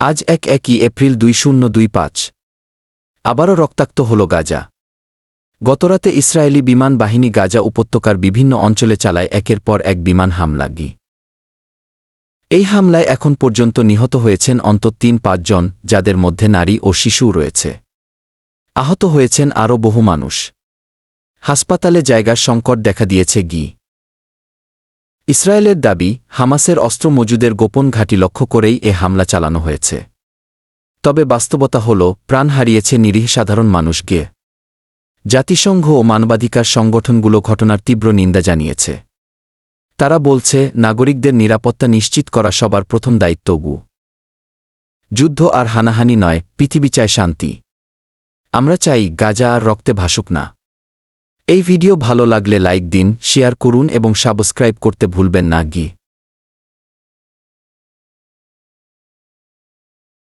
আজ এক একই এপ্রিল দুই শূন্য দুই পাঁচ। আবারও রক্তাক্ত হল গাজা। গতরাতে ইসরায়েলি বিমান বাহিনী গাজা উপত্যকার বিভিন্ন অঞ্চলে চালায় একের পর এক বিমান হামলা গি। এই হামলায় এখন পর্যন্ত নিহত হয়েছেন অন্তত তিন পাঁচজন যাদের মধ্যে নারী ও শিশুও রয়েছে। আহত হয়েছেন আরও বহু মানুষ। হাসপাতালে জায়গার সংকট দেখা দিয়েছে গি। ইসরায়েলের দাবি, হামাসের অস্ত্র মজুদের গোপন ঘাঁটি লক্ষ্য করেই এ হামলা চালানো হয়েছে। তবে বাস্তবতা হল, প্রাণ হারিয়েছে নিরীহ সাধারণ মানুষকে। জাতিসংঘ ও মানবাধিকার সংগঠনগুলো ঘটনার তীব্র নিন্দা জানিয়েছে। তারা বলছে, নাগরিকদের নিরাপত্তা নিশ্চিত করা সবার প্রথম দায়িত্ব গু যুদ্ধ আর হানাহানি নয়, পৃথিবী চায় শান্তি। আমরা চাই গাজা আর রক্তে ভাসুক না। এই ভিডিও ভালো লাগলে লাইক দিন শেয়ার করুন এবং সাবস্ক্রাইব করতে ভুলবেন না গি।